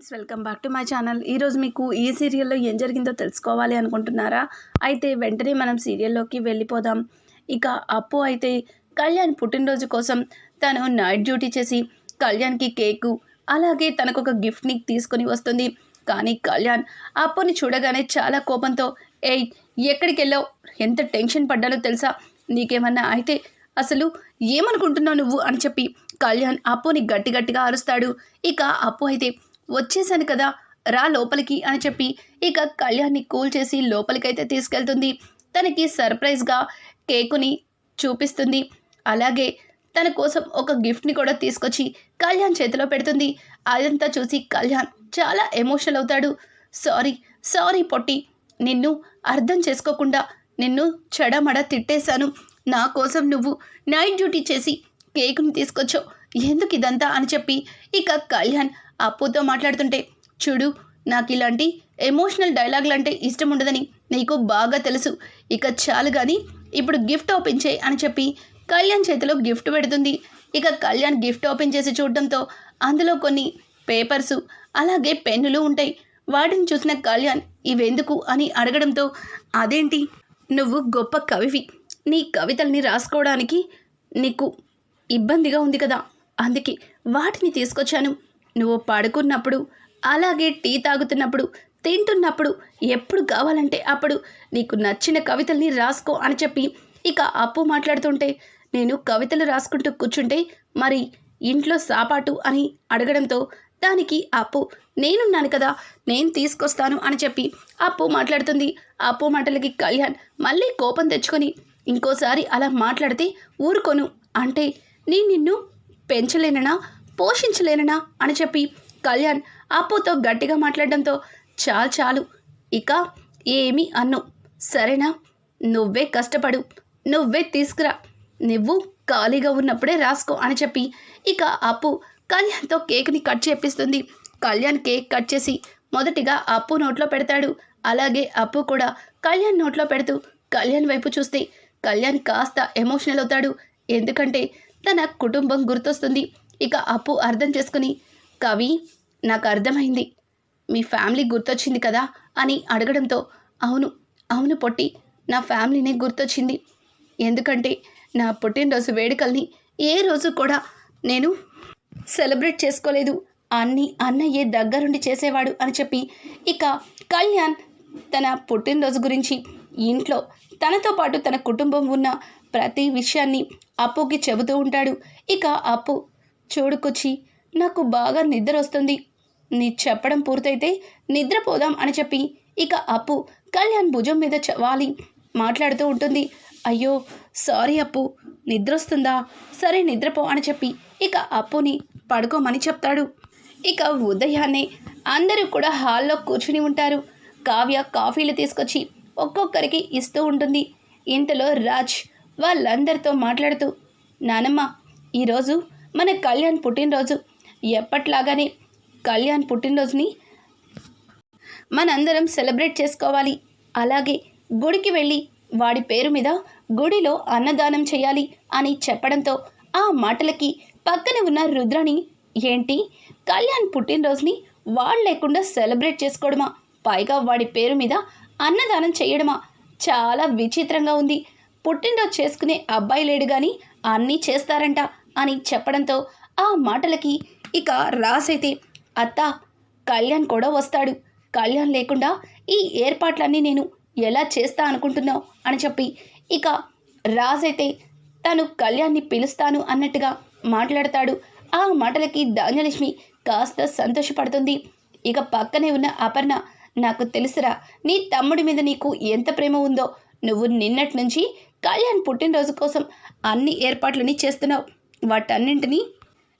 Friends welcome back to my channel. ఈరోజు మీకు ఈ సీరియల్లో ఏం జరిగిందో తెలుసుకోవాలి అనుకుంటున్నారా? అయితే వెంటనే మనం సీరియల్లోకి వెళ్ళిపోదాం. ఇక అప్పు అయితే కళ్యాణ్ పుట్టినరోజు కోసం తను నైట్ డ్యూటీ చేసి కళ్యాణ్కి కేకు అలాగే తనకు ఒక గిఫ్ట్ని తీసుకొని వస్తుంది. కానీ కళ్యాణ్ అప్పుని చూడగానే చాలా కోపంతో ఏయ్ ఎక్కడికి వెళ్ళావు? ఎంత టెన్షన్ పడ్డాలో తెలుసా? నీకేమన్నా అయితే అసలు ఏమనుకుంటున్నావు నువ్వు? అని చెప్పి కళ్యాణ్ అప్పుని గట్టి గట్టిగా అరుస్తాడు. ఇక అప్పు అయితే వచ్చేసాను కదా రా లోపలికి అని చెప్పి ఇక కళ్యాణ్ని కూల్ చేసి లోపలికైతే తీసుకెళ్తుంది. తనకి సర్ప్రైజ్గా కేకుని చూపిస్తుంది. అలాగే తన కోసం ఒక గిఫ్ట్ని కూడా తీసుకొచ్చి కళ్యాణ్ చేతిలో పెడుతుంది. అదంతా చూసి కళ్యాణ్ చాలా ఎమోషనల్ అవుతాడు. సారీ సారీ పొట్టి నిన్ను అర్థం చేసుకోకుండా నిన్ను చెడమడ తిట్టేశాను. నా కోసం నువ్వు నైట్ డ్యూటీ చేసి కేకుని తీసుకొచ్చావు. ఎందుకు ఇదంతా అని చెప్పి ఇక కళ్యాణ్ అప్పుతో మాట్లాడుతుంటే చూడు నాకు ఇలాంటి ఎమోషనల్ డైలాగులు అంటే ఇష్టం ఉండదని నీకు బాగా తెలుసు. ఇక చాలు కానీ ఇప్పుడు గిఫ్ట్ ఓపెన్ చేయి అని చెప్పి కళ్యాణ్ చేతిలో గిఫ్ట్ పెడుతుంది. ఇక కళ్యాణ్ గిఫ్ట్ ఓపెన్ చేసి చూడడంతో అందులో కొన్ని పేపర్సు అలాగే పెన్నులు ఉంటాయి. వాటిని చూసిన కళ్యాణ్ ఇవెందుకు? అని అడగడంతో అదేంటి? నువ్వు గొప్ప కవివి. నీ కవితల్ని రాసుకోవడానికి నీకు ఇబ్బందిగా ఉంది కదా. అందుకే వాటిని తీసుకొచ్చాను. నువ్వు పడుకున్నప్పుడు అలాగే టీ తాగుతున్నప్పుడు తింటున్నప్పుడు ఎప్పుడు కావాలంటే అప్పుడు నీకు నచ్చిన కవితల్ని రాసుకో అని చెప్పి ఇక అప్పు మాట్లాడుతుంటే నేను కవితలు రాసుకుంటూ కూర్చుంటే మరి ఇంట్లో సాపాటు అని అడగడంతో దానికి అప్పు నేనున్నాను కదా నేను తీసుకొస్తాను అని చెప్పి అప్పు మాట్లాడుతుంది. అప్పు మాటలకి కళ్యాణ్ మళ్ళీ కోపం తెచ్చుకొని ఇంకోసారి అలా మాట్లాడితే ఊరుకోను అంటే నేను నిన్ను పెంచలేననా? పోషించలేననా? అని చెప్పి కళ్యాణ్ అప్పుతో గట్టిగా మాట్లాడడంతో చాలు చాలు ఇక ఏమి అన్ను. సరేనా? నువ్వే కష్టపడు. నువ్వే తీసుకురా. నువ్వు ఖాళీగా ఉన్నప్పుడే రాసుకో అని చెప్పి ఇక అప్పు కళ్యాణ్తో కేక్ని కట్ చేపిస్తుంది. కళ్యాణ్ కేక్ కట్ చేసి మొదటిగా అప్పు నోట్లో పెడతాడు. అలాగే అప్పు కూడా కళ్యాణ్ నోట్లో పెడుతూ కళ్యాణ్ వైపు చూస్తే కళ్యాణ్ కాస్త ఎమోషనల్ అవుతాడు. ఎందుకంటే తన కుటుంబం గుర్తొస్తుంది. ఇక అప్పు అర్థం చేసుకుని కవి నాకు అర్థమైంది. మీ ఫ్యామిలీ గుర్తొచ్చింది కదా? అని అడగడంతో అవును అవును పొట్టి నా ఫ్యామిలీనే గుర్తొచ్చింది. ఎందుకంటే నా పుట్టినరోజు వేడుకల్ని ఏ రోజు కూడా నేను సెలబ్రేట్ చేసుకోలేదు. అన్ని అన్నయ్యే దగ్గరుండి చేసేవాడు అని చెప్పి ఇక కళ్యాణ్ తన పుట్టినరోజు గురించి ఇంట్లో తనతో పాటు తన కుటుంబం ఉన్న ప్రతి విషయాన్ని అప్పుకి చెబుతూ ఉంటాడు. ఇక అప్పు చూడుకొచ్చి నాకు బాగా నిద్ర వస్తుంది. నీ చెప్పడం పూర్తయితే నిద్రపోదాం అని చెప్పి ఇక అప్పు కళ్యాణ్ భుజం మీద చవాలి. మాట్లాడుతూ ఉంటుంది అయ్యో సారీ అప్పు నిద్ర వస్తుందా? సరే నిద్రపో అని చెప్పి ఇక అప్పుని పడుకోమని చెప్తాడు. ఇక ఉదయాన్నే అందరూ కూడా హాల్లో కూర్చుని ఉంటారు. కావ్య కాఫీలు తీసుకొచ్చి ఒక్కొక్కరికి ఇస్తూ ఉంటుంది. ఇంతలో రాజ్ వాళ్ళందరితో మాట్లాడుతూ నానమ్మ ఈరోజు మన కళ్యాణ్ పుట్టినరోజు. ఎప్పట్లాగానే కళ్యాణ్ పుట్టినరోజుని మనందరం సెలబ్రేట్ చేసుకోవాలి. అలాగే గుడికి వెళ్ళి వాడి పేరు మీద గుడిలో అన్నదానం చేయాలి అని చెప్పడంతో ఆ మాటలకి పక్కన ఉన్న రుద్రని ఏంటి? కళ్యాణ్ పుట్టినరోజుని వాడు లేకుండా సెలబ్రేట్ చేసుకోవడమా? పైగా వాడి పేరు మీద అన్నదానం చేయడమా? చాలా విచిత్రంగా ఉంది. పుట్టినరోజు చేసుకునే అబ్బాయి లేడు కానీ అన్నీ చేస్తారంట అని చెప్పడంతో ఆ మాటలకి ఇక రాసైతే అత్త కళ్యాణ్ కూడా వస్తాడు. కళ్యాణ్ లేకుండా ఈ ఏర్పాట్లన్నీ నేను ఎలా చేస్తా అనుకుంటున్నావు అని చెప్పి ఇక రాజైతే తను కళ్యాణ్ని పిలుస్తాను అన్నట్టుగా మాట్లాడతాడు. ఆ మాటలకి ధాన్యలక్ష్మి కాస్త సంతోషపడుతుంది. ఇక పక్కనే ఉన్న అపర్ణ నాకు తెలుసురా నీ తమ్ముడి మీద నీకు ఎంత ప్రేమ ఉందో నువ్వు నిన్నటి నుంచి కళ్యాణ్ పుట్టినరోజు కోసం అన్ని ఏర్పాట్లని చేస్తున్నావు. వాటన్నింటినీ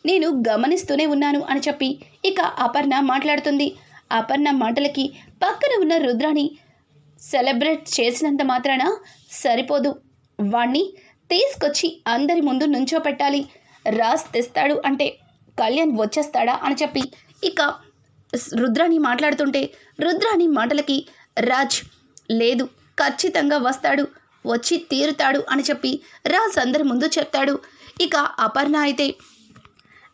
నేను గమనిస్తూనే ఉన్నాను అని చెప్పి ఇక అపర్ణ మాట్లాడుతుంది. అపర్ణ మాటలకి పక్కన ఉన్న రుద్రాని సెలబ్రేట్ చేసినంత మాత్రాన సరిపోదు. వాణ్ణి తీసుకొచ్చి అందరి ముందు నుంచోపెట్టాలి. రాజ్ తెస్తాడు అంటే కళ్యాణ్ వచ్చేస్తాడా అని చెప్పి ఇక రుద్రాని మాట్లాడుతుంటే రుద్రాని మాటలకి రాజ్ లేదు. ఖచ్చితంగా వస్తాడు. వచ్చి తీరుతాడు అని చెప్పి రాజ్ అందరి ముందు చెప్తాడు. ఇక అపర్ణ అయితే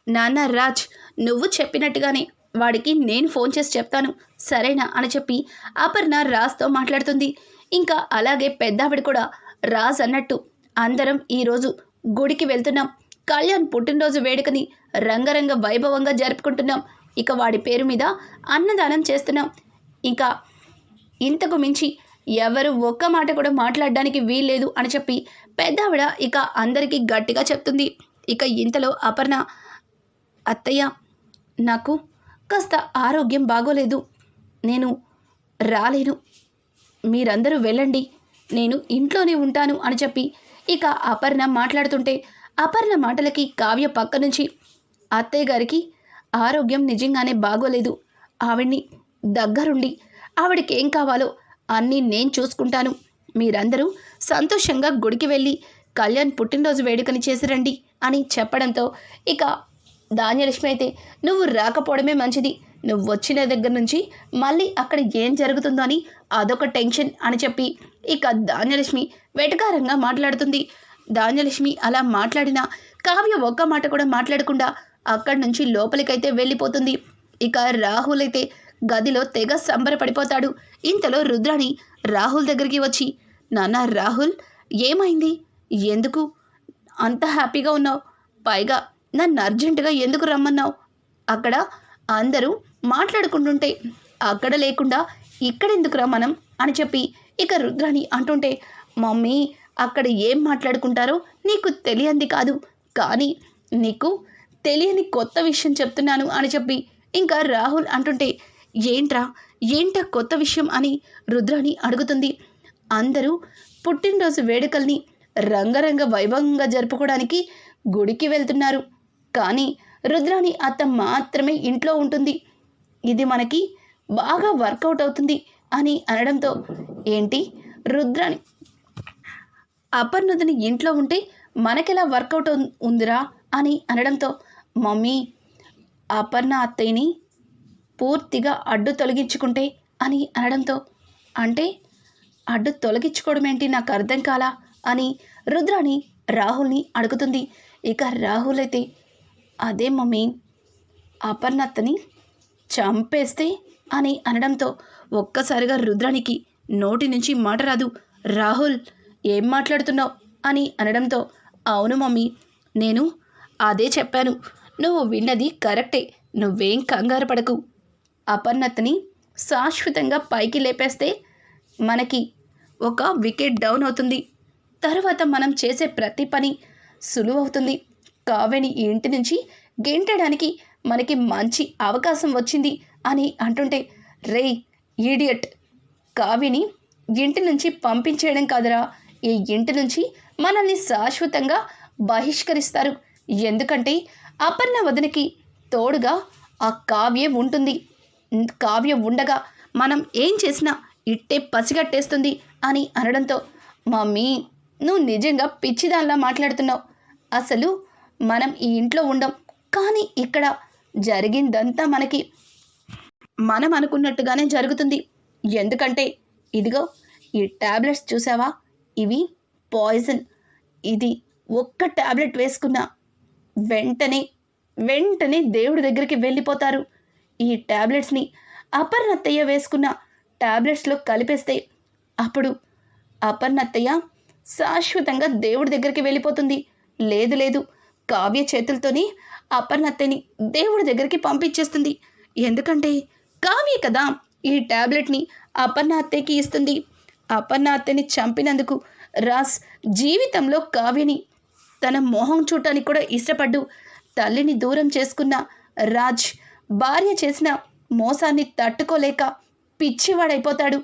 నాన్న రాజ్ నువ్వు చెప్పినట్టుగానే వాడికి నేను ఫోన్ చేసి చెప్తాను. సరేనా? అని చెప్పి అపర్ణ రాజ్తో మాట్లాడుతుంది. ఇంకా అలాగే పెద్దావిడ కూడా రాజ్ అన్నట్టు అందరం ఈరోజు గుడికి వెళ్తున్నాం. కళ్యాణ్ పుట్టినరోజు వేడుకని రంగరంగ వైభవంగా జరుపుకుంటున్నాం. ఇక వాడి పేరు మీద అన్నదానం చేస్తున్నాం. ఇంకా ఇంతకు మించి ఎవరు ఒక్క మాట కూడా మాట్లాడడానికి వీల్లేదు అని చెప్పి పెద్దావిడ ఇక అందరికీ గట్టిగా చెప్తుంది. ఇక ఇంతలో అపర్ణ అత్తయ్య నాకు కాస్త ఆరోగ్యం బాగోలేదు. నేను రాలేను. మీరందరూ వెళ్ళండి. నేను ఇంట్లోనే ఉంటాను అని చెప్పి ఇక అపర్ణ మాట్లాడుతుంటే అపర్ణ మాటలకి కావ్య పక్క నుంచి అత్తయ్య గారికి ఆరోగ్యం నిజంగానే బాగోలేదు. ఆవిడ్ని దగ్గరుండి ఆవిడకి ఏం కావాలో అన్నీ నేను చూసుకుంటాను. మీరందరూ సంతోషంగా గుడికి వెళ్ళి కళ్యాణ్ పుట్టినరోజు వేడుకని చేసిరండి అని చెప్పడంతో ఇక ధాన్యలక్ష్మి అయితే నువ్వు రాకపోవడమే మంచిది. నువ్వు వచ్చిన దగ్గర నుంచి మళ్ళీ అక్కడ ఏం జరుగుతుందో అని అదొక టెన్షన్ అని చెప్పి ఇక ధాన్యలక్ష్మి వెటకారంగా మాట్లాడుతుంది. ధాన్యలక్ష్మి అలా మాట్లాడినా కావ్య ఒక్క మాట కూడా మాట్లాడకుండా అక్కడి నుంచి లోపలికైతే వెళ్ళిపోతుంది. ఇక రాహుల్ అయితే గదిలో తెగ సంబరపడిపోతాడు. ఇంతలో రుద్రాణి రాహుల్ దగ్గరికి వచ్చి నాన్న రాహుల్ ఏమైంది? ఎందుకు? అంత హ్యాపీగా ఉన్నావు. పైగా నన్ను అర్జెంటుగా ఎందుకు రమ్మన్నావు? అక్కడ అందరూ మాట్లాడుకుంటుంటే అక్కడ లేకుండా ఇక్కడెందుకురా మనం? అని చెప్పి ఇక రుద్రాణి అంటుంటే మమ్మీ అక్కడ ఏం మాట్లాడుకుంటారో నీకు తెలియంది కాదు. కానీ నీకు తెలియని కొత్త విషయం చెప్తున్నాను అని చెప్పి ఇంకా రాహుల్ అంటుంటే ఏంట్రా? ఏంటా కొత్త విషయం అని రుద్రాణి అడుగుతుంది. అందరూ పుట్టినరోజు వేడుకల్ని రంగరంగ వైభవంగా జరుపుకోవడానికి గుడికి వెళ్తున్నారు. కానీ రుద్రాణి అత్త మాత్రమే ఇంట్లో ఉంటుంది. ఇది మనకి బాగా వర్కౌట్ అవుతుంది అని అనడంతో ఏంటి రుద్రాణి? అపర్ణదని ఇంట్లో ఉంటే మనకెలా వర్కౌట్ ఉందిరా అని అనడంతో మమ్మీ అపర్ణ అత్తయ్యని పూర్తిగా అడ్డు తొలగించుకుంటే అని అనడంతో అంటే అడ్డు తొలగించుకోవడం ఏంటి నాకు అర్థం కాలా అని రుద్రాణి రాహుల్ని అడుగుతుంది. ఇక రాహుల్ అయితే అదే మమ్మీ అపర్ణత్తని చంపేస్తే అని అనడంతో ఒక్కసారిగా రుద్రానికి నోటి నుంచి మాట రాదు. రాహుల్ ఏం మాట్లాడుతున్నావు? అని అనడంతో అవును మమ్మీ నేను అదే చెప్పాను. నువ్వు విన్నది కరెక్టే. నువ్వేం కంగారు పడకు. అపర్ణతని శాశ్వతంగా పైకి లేపేస్తే మనకి ఒక వికెట్ డౌన్ అవుతుంది. తర్వాత మనం చేసే ప్రతి పని సులువవుతుంది కావ్యని ఇంటి నుంచి గెంటడానికి మనకి మంచి అవకాశం వచ్చింది అని అంటుంటే రే ఈడియట్ కావ్యని ఇంటి నుంచి పంపించేయడం కాదురా. ఈ ఇంటి నుంచి మనల్ని శాశ్వతంగా బహిష్కరిస్తారు. ఎందుకంటే అపర్ణ వదనకి తోడుగా ఆ కావ్యం ఉంటుంది. కావ్య ఉండగా మనం ఏం చేసినా ఇట్టే పసిగట్టేస్తుంది అని అనడంతో మమ్మీ నువ్వు నిజంగా పిచ్చిదానిలా మాట్లాడుతున్నావు. అసలు మనం ఈ ఇంట్లో ఉండం కానీ ఇక్కడ జరిగిందంతా మనకి మనం అనుకున్నట్టుగానే జరుగుతుంది. ఎందుకంటే ఇదిగో ఈ టాబ్లెట్స్ చూసావా? ఇవి పాయిజన్. ఇది ఒక్క టాబ్లెట్ వేసుకున్నా వెంటనే వెంటనే దేవుడి దగ్గరికి వెళ్ళిపోతారు. ఈ టాబ్లెట్స్ని అపర్ణత్తయ్య వేసుకున్న టాబ్లెట్స్లో కలిపేస్తే అప్పుడు అపర్ణత్తయ్య శాశ్వతంగా దేవుడి దగ్గరికి వెళ్ళిపోతుంది. లేదు లేదు కావ్య చేతులతోనే అపర్ణత్తయ్యని దేవుడి దగ్గరికి పంపించేస్తుంది. ఎందుకంటే కావ్య కదా ఈ టాబ్లెట్ని అపర్ణ అత్తయ్యకి ఇస్తుంది. అపర్ణ అత్తయ్యని చంపినందుకు రాస్ జీవితంలో కావ్యని తన మోహం చూడటానికి కూడా ఇష్టపడ్డు తల్లిని దూరం చేసుకున్న రాజ్ భార్య చేసిన మోసాన్ని తట్టుకోలేక పిచ్చివాడైపోతాడు.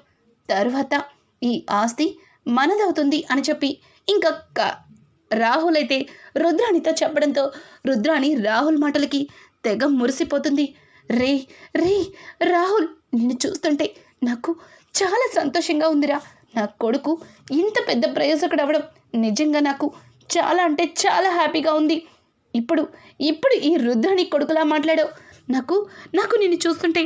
తరువాత ఈ ఆస్తి మనదవుతుంది అని చెప్పి ఇంకా క- రాహుల్ అయితే రుద్రాణితో చెప్పడంతో రుద్రాణి రాహుల్ మాటలకి తెగ మురిసిపోతుంది. రే రే రాహుల్ నిన్ను చూస్తుంటే నాకు చాలా సంతోషంగా ఉందిరా. నా కొడుకు ఇంత పెద్ద ప్రయోజకుడు అవ్వడం నిజంగా నాకు చాలా అంటే చాలా హ్యాపీగా ఉంది. ఇప్పుడు ఇప్పుడు ఈ రుద్రాణి కొడుకులా మాట్లాడో నాకు నాకు నిన్ను చూస్తుంటే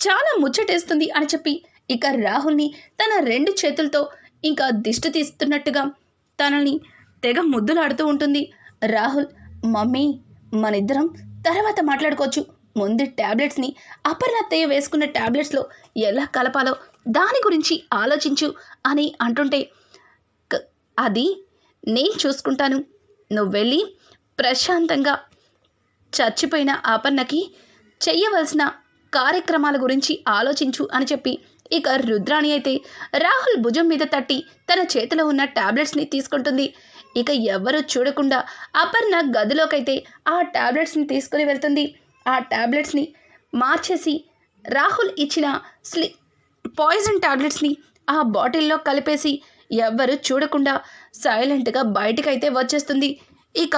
చాలా ముచ్చటేస్తుంది అని చెప్పి ఇక రాహుల్ని తన రెండు చేతులతో ఇంకా దిష్టి తీస్తున్నట్టుగా తనని తెగ ముద్దులాడుతూ ఉంటుంది. రాహుల్ మమ్మీ మనిద్దరం తర్వాత మాట్లాడుకోవచ్చు. ముందు ట్యాబ్లెట్స్ని అపర్ణత్తయ్య వేసుకున్న ట్యాబ్లెట్స్లో ఎలా కలపాలో దాని గురించి ఆలోచించు అని అంటుంటే అది నేను చూసుకుంటాను. నువ్వు వెళ్ళి ప్రశాంతంగా చచ్చిపోయిన అపర్ణకి చెయ్యవలసిన కార్యక్రమాల గురించి ఆలోచించు అని చెప్పి ఇక రుద్రాణి అయితే రాహుల్ భుజం మీద తట్టి తన చేతిలో ఉన్న ట్యాబ్లెట్స్ని తీసుకుంటుంది. ఇక ఎవరు చూడకుండా అపర్ణ గదిలోకైతే ఆ టాబ్లెట్స్ని తీసుకుని వెళ్తుంది. ఆ టాబ్లెట్స్ని మార్చేసి రాహుల్ ఇచ్చిన స్లి పాయిజన్ ట్యాబ్లెట్స్ని ఆ బాటిల్లో కలిపేసి ఎవ్వరు చూడకుండా సైలెంట్గా బయటకైతే వచ్చేస్తుంది. ఇక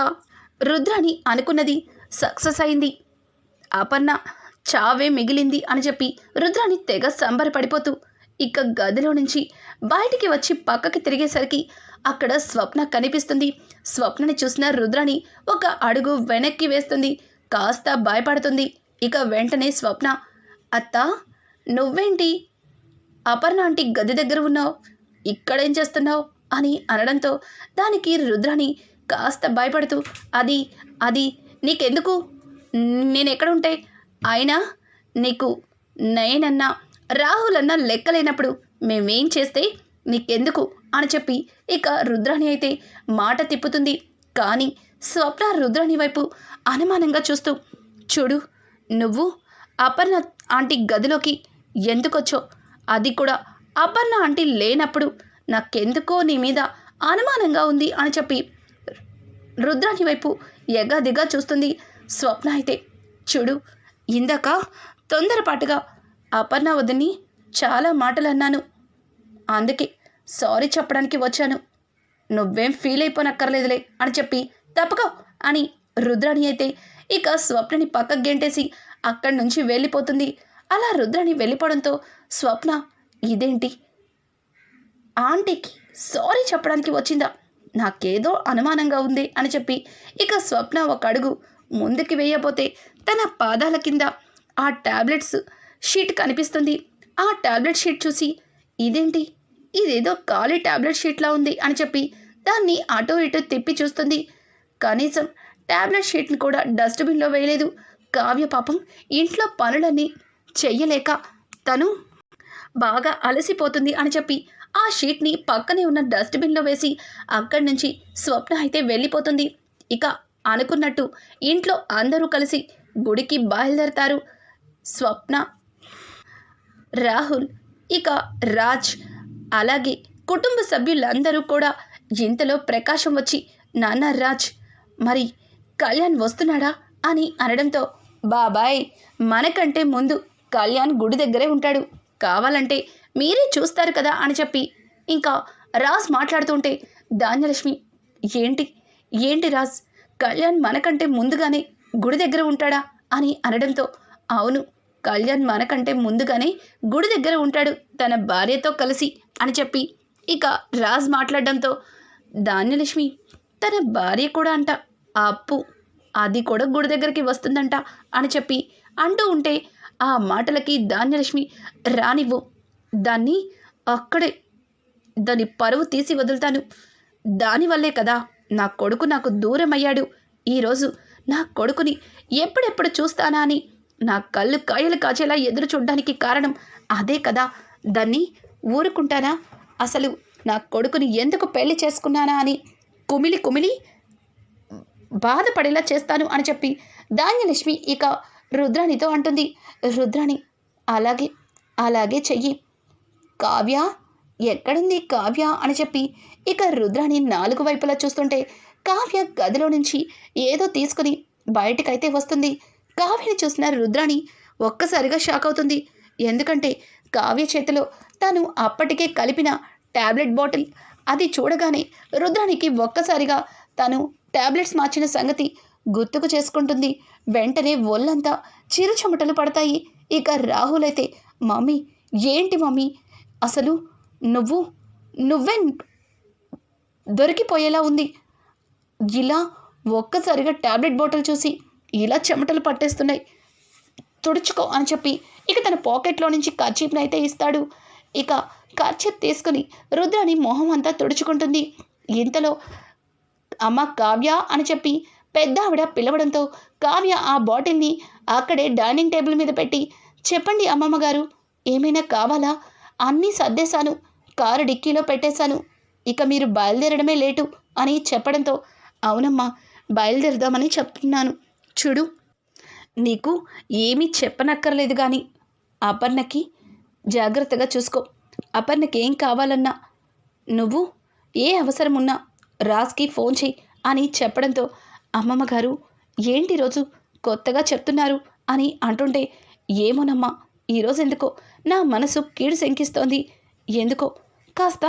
రుద్రాణి అనుకున్నది సక్సెస్ అయింది. అపర్ణ చావే మిగిలింది అని చెప్పి రుద్రాన్ని తెగ సంబరపడిపోతూ ఇక గదిలో నుంచి బయటికి వచ్చి పక్కకి తిరిగేసరికి అక్కడ స్వప్న కనిపిస్తుంది. స్వప్నని చూసిన రుద్రాణి ఒక అడుగు వెనక్కి వేస్తుంది. కాస్త భయపడుతుంది. ఇక వెంటనే స్వప్న అత్త నువ్వేంటి? అపర్ణ ఆంటీ గది దగ్గర ఉన్నావు. ఇక్కడేం చేస్తున్నావు? అని అనడంతో దానికి రుద్రాణి కాస్త భయపడుతూ అది అది నీకెందుకు? నేను ఎక్కడుంటే అయినా నీకు నేనన్నా రాహులన్నా లెక్కలేనప్పుడు మేమేం చేస్తే నీకెందుకు? అని చెప్పి ఇక రుద్రాణి అయితే మాట తిప్పుతుంది. కానీ స్వప్న రుద్రాణి వైపు అనుమానంగా చూస్తూ చూడు నువ్వు అపర్ణ ఆంటీ గదిలోకి ఎందుకొచ్చో అది కూడా అపర్ణ ఆంటీ లేనప్పుడు నాకెందుకో నీ మీద అనుమానంగా ఉంది అని చెప్పి రుద్రాణి వైపు ఎగాదిగా చూస్తుంది. స్వప్న అయితే చూడు ఇందాక తొందరపాటుగా అపర్ణ వదిని చాలా మాటలు అన్నాను అందుకే సారీ చెప్పడానికి వచ్చాను. నువ్వేం ఫీల్ అయిపోనక్కర్లేదులే అని చెప్పి తప్పకో అని రుద్రాణి అయితే ఇక స్వప్నని పక్కకు గెంటేసి అక్కడి నుంచి వెళ్ళిపోతుంది. అలా రుద్రాణి వెళ్ళిపోవడంతో స్వప్న ఇదేంటి? ఆంటీకి సారీ చెప్పడానికి వచ్చిందా? నాకేదో అనుమానంగా ఉంది అని చెప్పి ఇక స్వప్న ఒక అడుగు ముందుకి వేయబోతే తన పాదాల కింద ఆ టాబ్లెట్స్ షీట్ కనిపిస్తుంది. ఆ టాబ్లెట్ షీట్ చూసి ఇదేంటి? ఇదేదో ఖాళీ టాబ్లెట్ షీట్లా ఉంది అని చెప్పి దాన్ని అటు ఇటు తిప్పి చూస్తుంది. కనీసం టాబ్లెట్ షీట్ని కూడా డస్ట్బిన్లో వేయలేదు. కావ్య పాపం ఇంట్లో పనులన్నీ చెయ్యలేక తను బాగా అలసిపోతుంది అని చెప్పి ఆ షీట్ని పక్కనే ఉన్న డస్ట్బిన్లో వేసి అక్కడి నుంచి స్వప్న అయితే వెళ్ళిపోతుంది. ఇక అనుకున్నట్టు ఇంట్లో అందరూ కలిసి గుడికి బయలుదేరతారు. స్వప్న రాహుల్ ఇక రాజ్. అలాగే కుటుంబ సభ్యులందరూ కూడా ఇంతలో ప్రకాశం వచ్చి నాన్న రాజ్ మరి కళ్యాణ్ వస్తున్నాడా అని అనడంతో బాబాయ్ మనకంటే ముందు కళ్యాణ్ గుడి దగ్గరే ఉంటాడు. కావాలంటే మీరే చూస్తారు కదా అని చెప్పి ఇంకా రాజ్ మాట్లాడుతుంటే ధాన్యలక్ష్మి ఏంటి? ఏంటి రాజ్? కళ్యాణ్ మనకంటే ముందుగానే గుడి దగ్గర ఉంటాడా అని అనడంతో అవును కళ్యాణ్ మనకంటే ముందుగానే గుడి దగ్గర ఉంటాడు తన భార్యతో కలిసి అని చెప్పి ఇక రాజ్ మాట్లాడడంతో ధాన్యలక్ష్మి తన భార్య కూడా అంట ఆ అప్పు అది కూడా గుడి దగ్గరికి వస్తుందంట అని చెప్పి అంటూ ఉంటే ఆ మాటలకి ధాన్యలక్ష్మి రానివ్వు. దాన్ని అక్కడే దాని పరువు తీసి వదులుతాను. దానివల్లే కదా నా కొడుకు నాకు దూరం అయ్యాడు ఈరోజు నా కొడుకుని ఎప్పుడెప్పుడు చూస్తానా అని నా కళ్ళు కాయలు కాచేలా ఎదురు చూడ్డానికి కారణం అదే కదా. దాన్ని ఊరుకుంటానా? అసలు నా కొడుకుని ఎందుకు పెళ్ళి చేసుకున్నానా అని కుమిలి కుమిలి బాధపడేలా చేస్తాను అని చెప్పి ధాన్యలక్ష్మి ఇక రుద్రాణితో అంటుంది. రుద్రాణి అలాగే అలాగే చెయ్యి. కావ్య ఎక్కడుంది కావ్య అని చెప్పి ఇక రుద్రాణి నాలుగు వైపులా చూస్తుంటే కావ్య గదిలో నుంచి ఏదో తీసుకుని బయటకైతే వస్తుంది. కావ్యని చూసిన రుద్రాణి ఒక్కసారిగా షాక్ అవుతుంది. ఎందుకంటే కావ్య చేతిలో తను అప్పటికే కలిపిన ట్యాబ్లెట్ బాటిల్. అది చూడగానే రుద్రానికి ఒక్కసారిగా తను టాబ్లెట్స్ మార్చిన సంగతి గుర్తుకు చేసుకుంటుంది. వెంటనే ఒళ్ళంతా చిరు చెమటలు పడతాయి. ఇక రాహుల్ అయితే మమ్మీ ఏంటి మమ్మీ? అసలు నువ్వు నువ్వే దొరికిపోయేలా ఉంది. ఇలా ఒక్కసారిగా టాబ్లెట్ బాటిల్ చూసి ఇలా చెమటలు పట్టేస్తున్నాయి. తుడుచుకో అని చెప్పి ఇక తన పాకెట్లో నుంచి కర్చీప్ని అయితే ఇస్తాడు. ఇక కర్చీప్ తీసుకుని రుద్రాని మొహం అంతా తుడుచుకుంటుంది. ఇంతలో అమ్మ కావ్య అని చెప్పి పెద్ద ఆవిడ పిలవడంతో కావ్య ఆ బాటిల్ని అక్కడే డైనింగ్ టేబుల్ మీద పెట్టి చెప్పండి అమ్మమ్మ గారు ఏమైనా కావాలా? అన్నీ సర్దేశాను. కారు డిక్కీలో పెట్టేశాను. ఇక మీరు బయలుదేరడమే లేటు అని చెప్పడంతో అవునమ్మా బయలుదేరదామని చెప్తున్నాను. చూడు నీకు ఏమీ చెప్పనక్కర్లేదు కానీ అపర్ణకి జాగ్రత్తగా చూసుకో. అపర్ణకి ఏం కావాలన్నా నువ్వు ఏ అవసరం ఉన్నా రాజ్కి ఫోన్ చేయి అని చెప్పడంతో అమ్మమ్మ గారు ఏంటి రోజు కొత్తగా చెప్తున్నారు అని అంటుంటే ఏమోనమ్మా ఈరోజు ఎందుకో నా మనసు కీడు శంకిస్తోంది. ఎందుకో కాస్త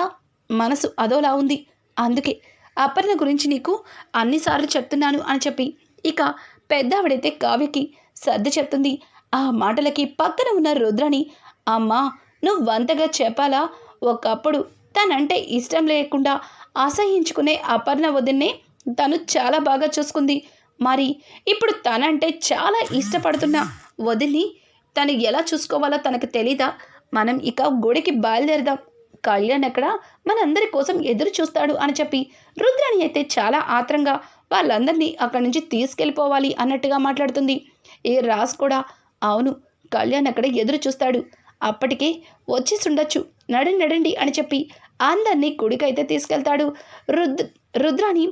మనసు అదోలా ఉంది. అందుకే అపర్ణ గురించి నీకు అన్నిసార్లు చెప్తున్నాను అని చెప్పి ఇక పెద్దావిడైతే కావ్యకి సర్ది చెప్తుంది. ఆ మాటలకి పక్కన ఉన్న రుద్రని అమ్మా నువ్వు వంతగా చెప్పాలా? ఒకప్పుడు తనంటే ఇష్టం లేకుండా అసహించుకునే అపర్ణ వదిన్నే తను చాలా బాగా చూసుకుంది. మరి ఇప్పుడు తనంటే చాలా ఇష్టపడుతున్న వదిలి తను ఎలా చూసుకోవాలో తనకు తెలీదా? మనం ఇక గుడికి బయలుదేరదాం. కళ్యాణ్ అక్కడ మనందరి కోసం ఎదురు చూస్తాడు అని చెప్పి. రుద్రాణి అయితే చాలా ఆత్రంగా వాళ్ళందరినీ అక్కడి నుంచి తీసుకెళ్ళిపోవాలి అన్నట్టుగా మాట్లాడుతుంది. ఏ రాజ్ కూడా అవును కళ్యాణ్ అక్కడ ఎదురు చూస్తాడు. అప్పటికే వచ్చేసుండొచ్చు నడండి నడండి అని చెప్పి అందరినీ గుడికైతే తీసుకెళ్తాడు. రుద్ర రుద్రాణి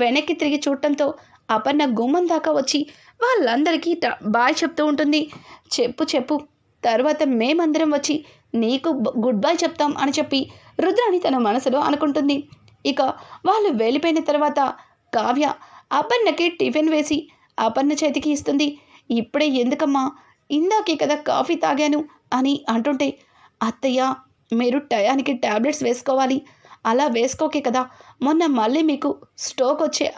వెనక్కి తిరిగి చూడటంతో అపర్ణ గుమ్మం దాకా వచ్చి వాళ్ళందరికీ బాయ్ చెప్తూ ఉంటుంది. చెప్పు చెప్పు తర్వాత మేమందరం వచ్చి నీకు గుడ్ బై చెప్తాం అని చెప్పి రుద్రాణి తన మనసులో అనుకుంటుంది. ఇక వాళ్ళు వెళ్ళిపోయిన తర్వాత కావ్య అపర్ణకి టిఫిన్ వేసి అపర్ణ చేతికి ఇస్తుంది. ఇప్పుడే ఎందుకమ్మా? ఇందాకే కదా కాఫీ తాగాను అని అంటుంటే అత్తయ్య మీరు టయానికి ట్యాబ్లెట్స్ వేసుకోవాలి. అలా వేసుకోకే కదా మొన్న మళ్ళీ మీకు స్టోక్ వచ్చే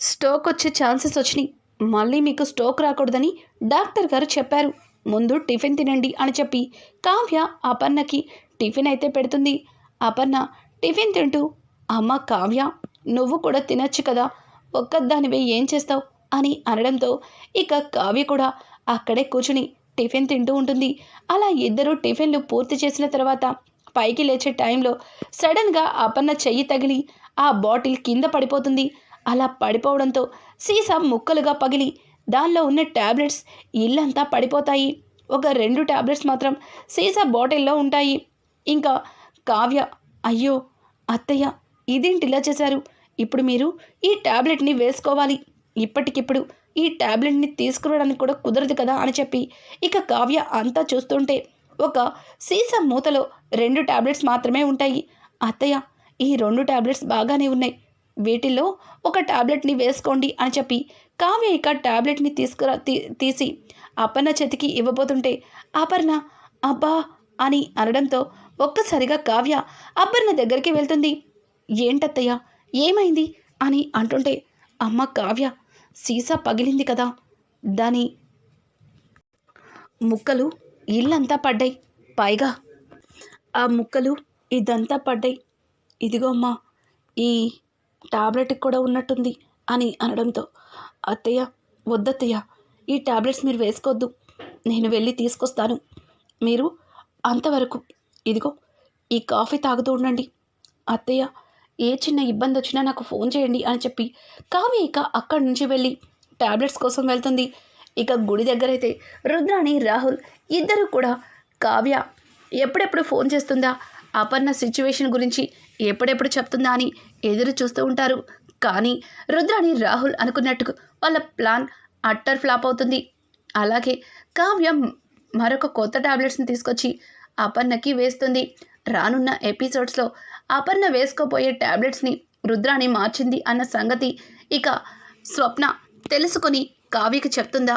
స్టోక్ వచ్చే ఛాన్సెస్ వచ్చినాయి. మళ్ళీ మీకు స్టోక్ రాకూడదని డాక్టర్ గారు చెప్పారు. ముందు టిఫిన్ తినండి అని చెప్పి కావ్య అపర్ణకి టిఫిన్ అయితే పెడుతుంది. అపర్ణ టిఫిన్ తింటూ అమ్మ కావ్య నువ్వు కూడా తినొచ్చు కదా ఒక్కదానివే ఏం చేస్తావు? అని అనడంతో ఇక కావ్య కూడా అక్కడే కూర్చుని టిఫిన్ తింటూ ఉంటుంది. అలా ఇద్దరు టిఫిన్లు పూర్తి చేసిన తర్వాత పైకి లేచే టైంలో సడన్గా అపర్ణ చెయ్యి తగిలి ఆ బాటిల్ కింద పడిపోతుంది. అలా పడిపోవడంతో సీసా ముక్కలుగా పగిలి దానిలో ఉన్న ట్యాబ్లెట్స్ ఇల్లంతా పడిపోతాయి. ఒక రెండు ట్యాబ్లెట్స్ మాత్రం సీసా బాటిల్లో ఉంటాయి. ఇంకా కావ్య అయ్యో అత్తయ్య ఇదేంటి ఇలా చేశారు. ఇప్పుడు మీరు ఈ ట్యాబ్లెట్ని వేసుకోవాలి. ఇప్పటికిప్పుడు ఈ ట్యాబ్లెట్ని తీసుకురావడానికి కూడా కుదరదు కదా అని చెప్పి ఇక కావ్య అంతా చూస్తుంటే ఒక సీసా మూతలో రెండు ట్యాబ్లెట్స్ మాత్రమే ఉంటాయి. అత్తయ్య ఈ రెండు ట్యాబ్లెట్స్ బాగానే ఉన్నాయి. వీటిల్లో ఒక ట్యాబ్లెట్ని వేసుకోండి అని చెప్పి కావ్య ఇక ట్యాబ్లెట్ని తీసుకురా తీ- తీసి అపర్ణ చేతికి ఇవ్వబోతుంటే అపర్ణ అబ్బా అని అనడంతో ఒక్కసారిగా కావ్య అపర్ణ దగ్గరికి వెళ్తుంది. ఏంటత్తయ్య ఏమైంది? అని అంటుంటే అమ్మ కావ్య సీసా పగిలింది కదా దాని ముక్కలు ఇల్లంతా పడ్డాయి. పైగా ఆ ముక్కలు ఇదంతా పడ్డాయి. ఇదిగో అమ్మా ఈ టాబ్లెట్కి కూడా ఉన్నట్టుంది. అని అనడంతో అత్తయ్య వద్దత్తయ్య ఈ టాబ్లెట్స్ మీరు వేసుకోవద్దు నేను వెళ్ళి తీసుకొస్తాను. మీరు అంతవరకు ఇదిగో ఈ కాఫీ తాగుతూ ఉండండి. అత్తయ్య ఏ చిన్న ఇబ్బంది వచ్చినా నాకు ఫోన్ చేయండి అని చెప్పి కావ్య ఇక అక్కడి నుంచి వెళ్ళి టాబ్లెట్స్ కోసం వెళ్తుంది. ఇక గుడి దగ్గర అయితే రుద్రాణి రాహుల్ ఇద్దరు కూడా కావ్య ఎప్పుడెప్పుడు ఫోన్ చేస్తుందా? అపర్ణ సిచ్యువేషన్ గురించి ఎప్పుడెప్పుడు చెప్తుందా అని ఎదురు చూస్తూ ఉంటారు. కానీ రుద్రాణి రాహుల్ అనుకున్నట్టు వాళ్ళ ప్లాన్ అట్టర్ ఫ్లాప్ అవుతుంది. అలాగే కావ్యం మరొక కొత్త టాబ్లెట్స్ని తీసుకొచ్చి అపర్ణకి వేస్తుంది. రానున్న ఎపిసోడ్స్లో అపర్ణ వేసుకోబోయే టాబ్లెట్స్ని రుద్రాణి మార్చింది అన్న సంగతి ఇక స్వప్న తెలుసుకొని కావ్యకి చెప్తుందా?